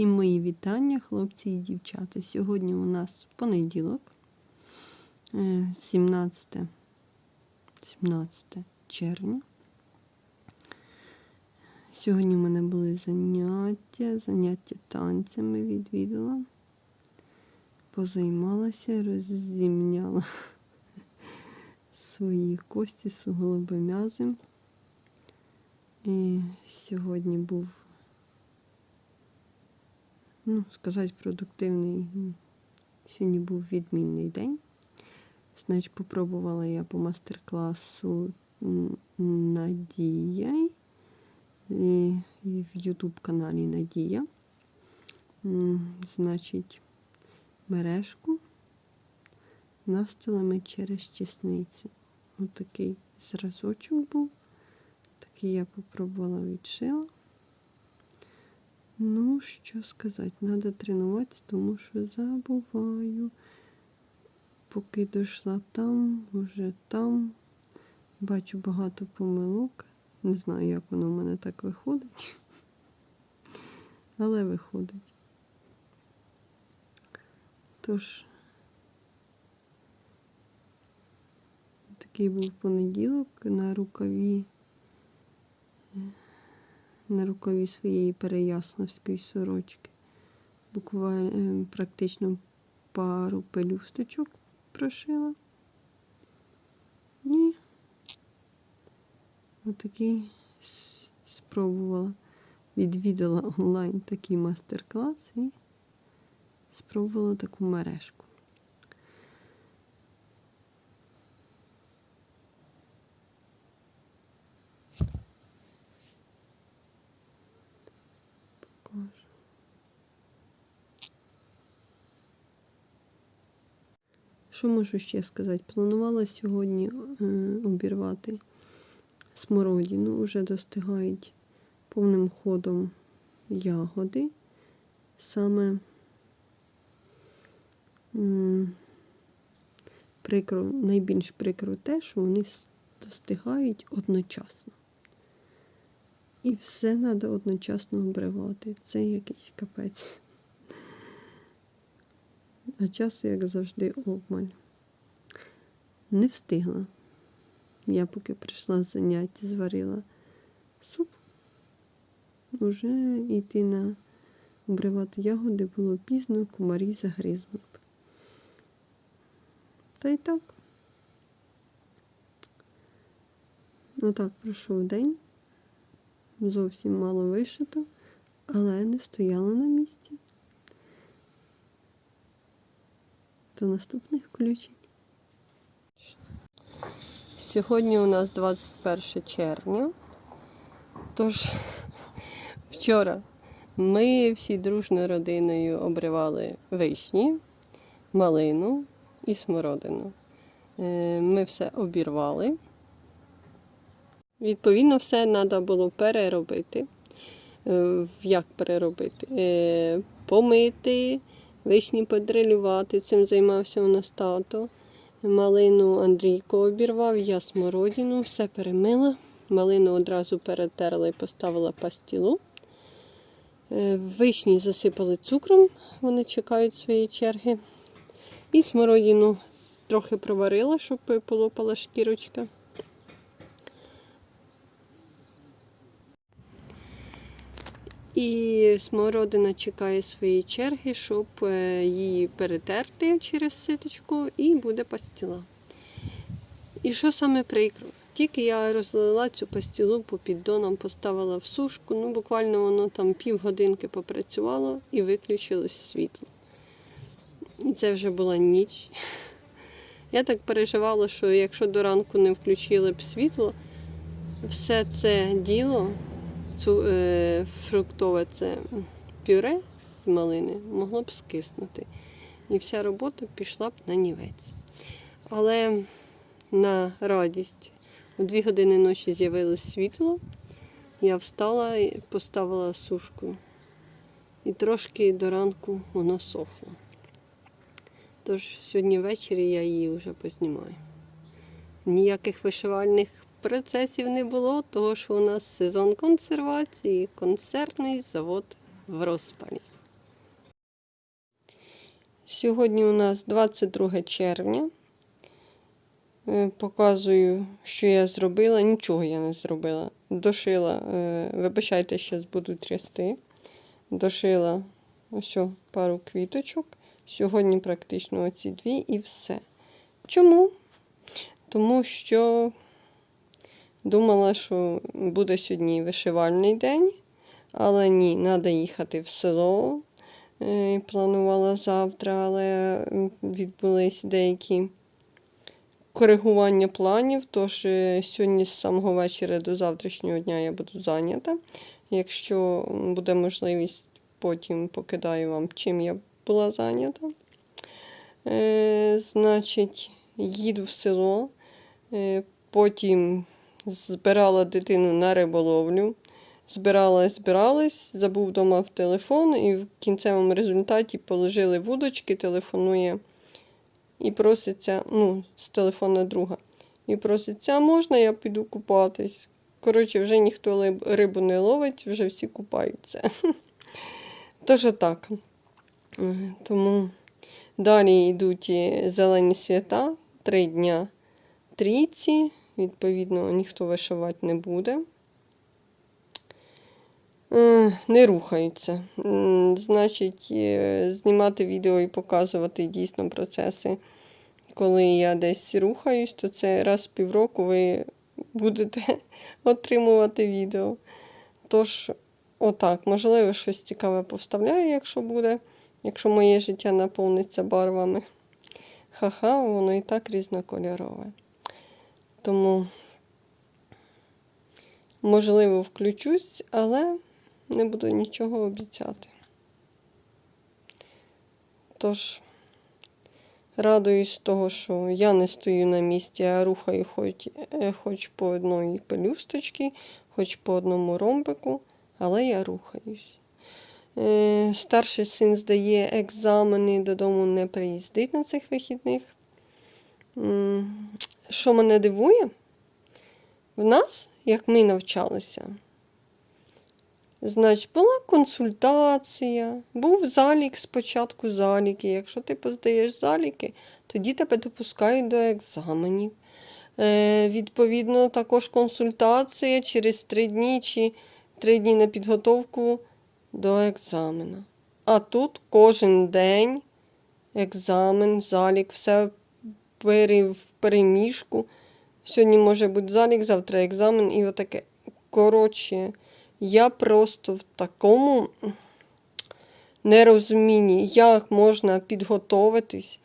Всім мої вітання, хлопці і дівчата. Сьогодні у нас понеділок, е, 17, 17 червня. Сьогодні в мене були заняття, заняття танцями відвідала. Позаймалася, роззімняла свої кості, суглоби м'язи. І сьогодні був ну, сказати, продуктивний. Сьогодні був відмінний день. Значить, попробувала я по мастер-класу Надія і в YouTube каналі Надія. Значить, мережку навстилами через чесницю. Отакий зразочок був. Такий я попробувала відшила. Ну, що сказати, треба тренуватися, тому що забуваю. Поки дійшла там, вже там. Бачу багато помилок. Не знаю, як воно в мене так виходить. Але виходить. Тож, такий був понеділок на рукаві на рукаві своєї переяславської сорочки. Буквально практично пару пелюсточок прошила. І отакий спробувала, відвідала онлайн такий мастер-клас і спробувала таку мережку. Покажу. Що можу ще сказати? Планувала сьогодні е, обірвати смородину, вже достигають повним ходом ягоди. Саме м, прикро, найбільш прикро те, що вони достигають одночасно. І все треба одночасно обривати. Це якийсь капець. А часу, як завжди, обмаль. Не встигла. Я поки прийшла заняття, зварила суп. Уже йти на обривати ягоди було пізно, комарі загризли б. Та й так. Отак пройшов день зовсім мало вишито, але не стояла на місці. До наступних включень. Сьогодні у нас 21 червня. Тож вчора ми всі дружною родиною обривали вишні, малину і смородину. Е, ми все обірвали. Відповідно, все треба було переробити. Е, як переробити? Е, помити, вишні подрилювати. Цим займався у нас тато. Малину Андрійко обірвав, я смородину, все перемила. Малину одразу перетерла і поставила пастілу. Е, вишні засипали цукром, вони чекають своєї черги. І смородину трохи проварила, щоб полопала шкірочка. І смородина чекає своєї черги, щоб е, її перетерти через ситочку і буде пастіла. І що саме прикро? Тільки я розлила цю пастілу по піддонам, поставила в сушку, ну буквально воно там півгодинки попрацювало і виключилось світло. І це вже була ніч. Я так переживала, що якщо до ранку не включили б світло, все це діло цю, е, фруктове це пюре з малини могло б скиснути. І вся робота пішла б на нівець. Але на радість у дві години ночі з'явилось світло. Я встала і поставила сушку. І трошки до ранку воно сохло. Тож сьогодні ввечері я її вже познімаю. Ніяких вишивальних процесів не було, тому що у нас сезон консервації, концертний завод в розпалі. Сьогодні у нас 22 червня. Е, Показую, що я зробила. Нічого я не зробила. Дошила, е, вибачайте, зараз буду трясти. Дошила ось пару квіточок. Сьогодні практично оці дві і все. Чому? Тому що думала, що буде сьогодні вишивальний день, але ні, треба їхати в село. Е, Планувала завтра, але відбулись деякі коригування планів. Тож е, сьогодні з самого вечора до завтрашнього дня я буду зайнята. Якщо буде можливість, потім покидаю вам, чим я була зайнята. Е, значить, їду в село, потім збирала дитину на риболовлю. Збиралась, збиралась, забув вдома в телефон, і в кінцевому результаті положили вудочки, телефонує і проситься, ну, з телефона друга. І проситься, можна я піду купатись? Коротше, вже ніхто рибу не ловить, вже всі купаються. Тож отак. Е, Тому далі йдуть зелені свята, три дня трійці. Відповідно, ніхто вишивати не буде. Е, Не рухаються. Значить, е, знімати відео і показувати дійсно процеси. Коли я десь рухаюсь, то це раз в півроку ви будете отримувати відео. Тож, отак, можливо, щось цікаве повставляю, якщо буде, якщо моє життя наповниться барвами. Ха-ха, воно і так різнокольорове. Тому, можливо, включусь, але не буду нічого обіцяти. Тож, радуюсь того, що я не стою на місці, а рухаю хоч, е, хоч по одній пелюсточці, хоч по одному ромбику, але я рухаюсь. Е, Старший син здає екзамени, додому не приїздить на цих вихідних. Що мене дивує? В нас, як ми навчалися, Значить, була консультація, був залік спочатку заліки. Якщо ти поздаєш заліки, тоді тебе допускають до екзаменів. Е, відповідно, також консультація через три дні чи три дні на підготовку до екзамена. А тут кожен день екзамен, залік, все пере- в переміжку. Сьогодні може бути залік, завтра екзамен і отаке. Коротше. Я просто в такому нерозумінні, як можна підготовитись,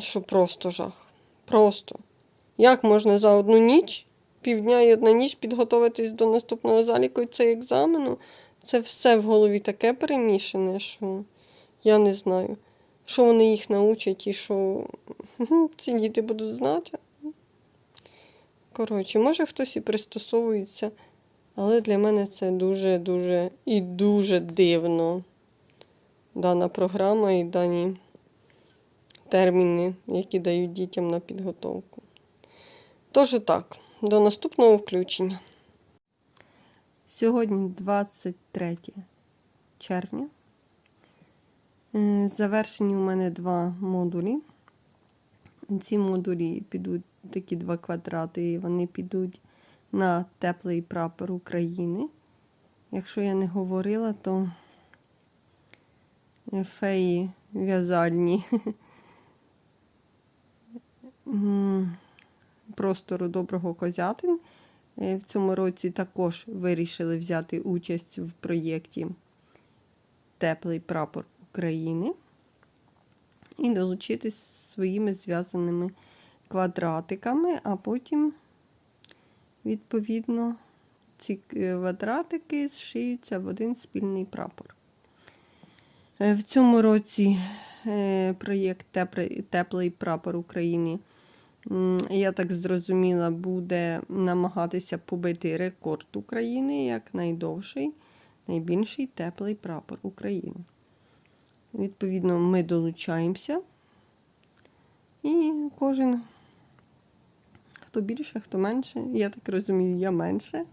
що просто жах. Просто. Як можна за одну ніч, півдня і одна ніч підготуватись до наступного заліку і цей екзамену? Це все в голові таке перемішане, що я не знаю, що вони їх научать і що ці діти будуть знати. Коротше, може хтось і пристосовується. Але для мене це дуже-дуже і дуже дивно. Дана програма і дані терміни, які дають дітям на підготовку. Тож так, до наступного включення. Сьогодні 23 червня. Е, Завершені у мене два модулі. Ці модулі підуть такі два квадрати, і вони підуть на теплий прапор України. Якщо я не говорила, то феї в'язальні простору доброго козятин. Е, В цьому році також вирішили взяти участь в проєкті Теплий прапор України і долучитись своїми зв'язаними квадратиками, а потім Відповідно, ці квадратики зшиються в один спільний прапор. Е, В цьому році е, проєкт «Теплий- Теплий прапор України, я так зрозуміла, буде намагатися побити рекорд України як найдовший, найбільший теплий прапор України. Відповідно, ми долучаємося. І кожен хто більше, хто менше. Я так розумію, я менше.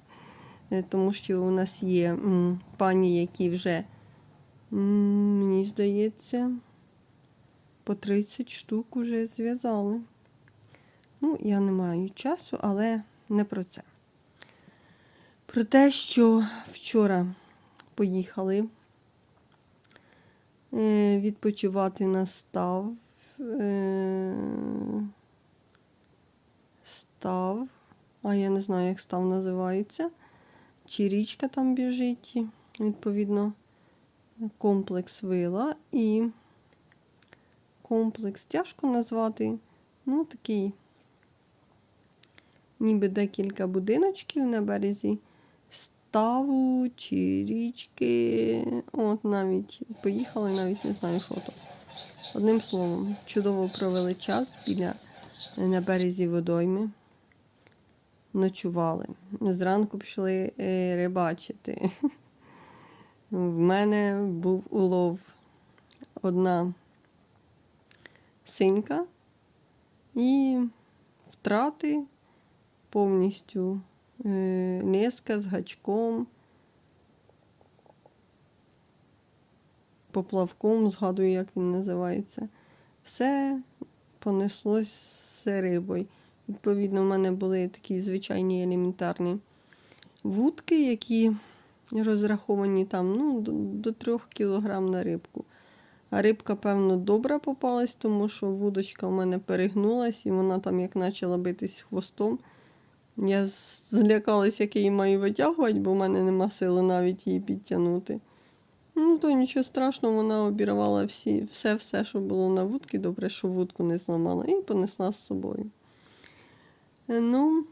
Е, Тому що у нас є пані, які вже, мені здається, по 30 штук уже зв'язали. Ну, я не маю часу, але не про це. Про те, що вчора поїхали відпочивати на став. Е, став. А я не знаю, як став називається. Чи річка там біжить, відповідно, комплекс вила і комплекс тяжко назвати. Ну, такий, ніби декілька будиночків на березі ставу чи річки. От навіть поїхали, навіть не знаю фото. Одним словом, чудово провели час біля на березі водойми. Ночували. Зранку пішли е, рибачити. В мене був улов одна синька і втрати повністю низка з гачком, поплавком, згадую, як він називається. Все понеслось з рибою. Відповідно, в мене були такі звичайні елементарні вудки, які розраховані там ну, до 3 кг на рибку. А рибка, певно, добра попалась, тому що вудочка в мене перегнулась, і вона там як почала битись хвостом. Я злякалась, як її маю витягувати, бо в мене нема сили навіть її підтягнути. Ну, то нічого страшного, вона обірвала всі, все-все, що було на вудці. Добре, що вудку не зламала, і понесла з собою. Е, Ну,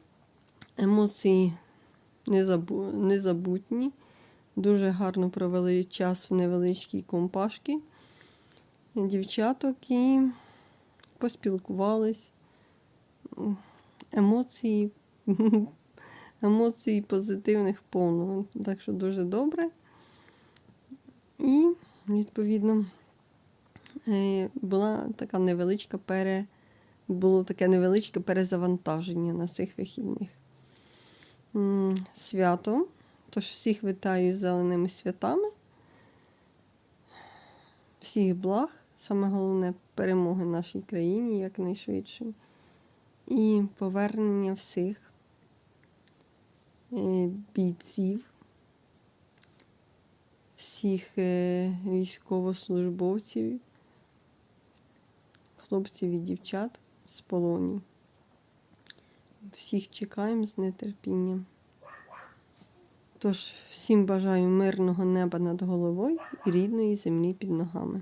емоції незабу... незабутні. Дуже гарно провели час в невеличкій компашці дівчаток і поспілкувались. Емоції, емоції позитивних повно. Так що дуже добре. І, відповідно, е, була така невеличка пере, було таке невеличке перезавантаження на цих вихідних. Свято. Тож всіх вітаю з зеленими святами. Всіх благ. Саме головне перемоги нашій країні якнайшвидше. І повернення всіх бійців, всіх е, військовослужбовців, хлопців і дівчат з полонів. Всіх чекаємо з нетерпінням. Тож, всім бажаю мирного неба над головою і рідної землі під ногами.